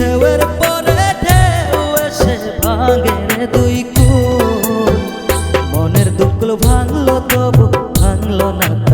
ঢেউয়ের পরে ঢেউ এসে ভাঙে দুই কু মনের দুকুল ভাঙলো তবু ভাঙলো না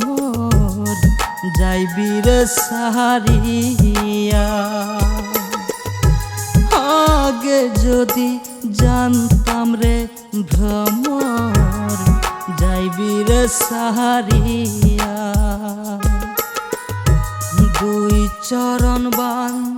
ভ্রমর যাইবি রে সারিয়া আগে যদি জানতাম রে ভ্রমর, যাইবি রে সারিয়া দুই চরণ বান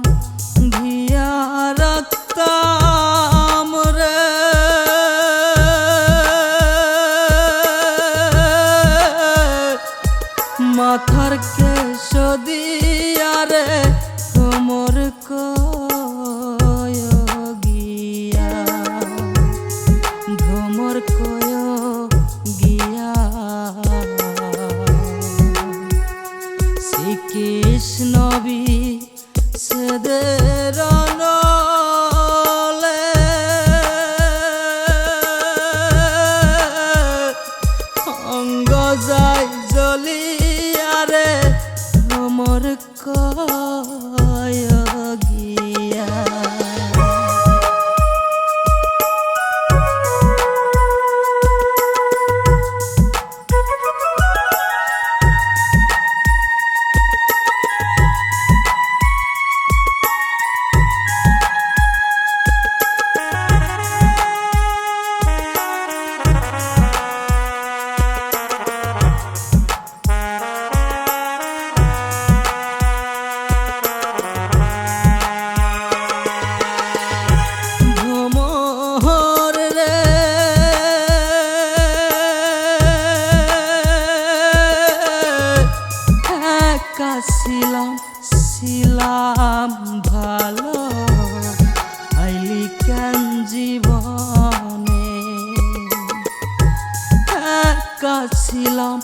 একা ছিলাম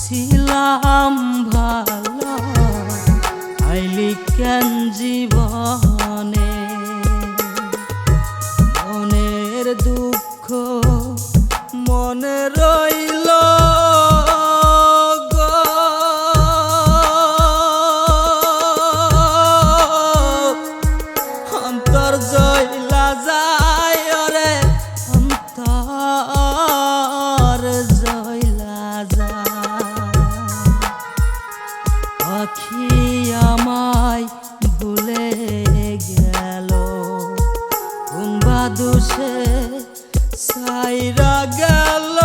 ছিলাম ভালো। আইলি কেন জীবনে? মনের দুঃখ মনে কুম্বা দোষে সাইরা গেল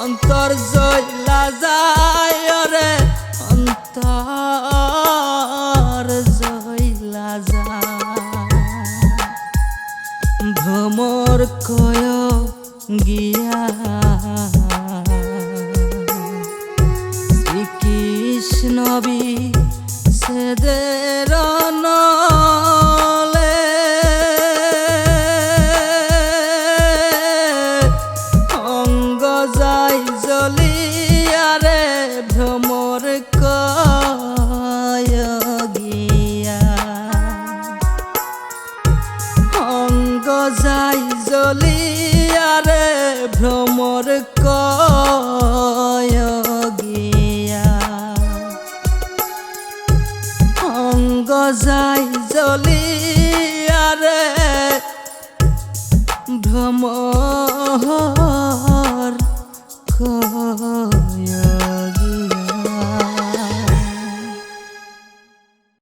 অন্তর জয়লা যায় রে অন্তর জয়লা যায়। ভ্রমর কয় গিয়া শ্রীকৃষ্ণ বি অঙ্গ যাই জ্বলিয়ারে ভ্রমর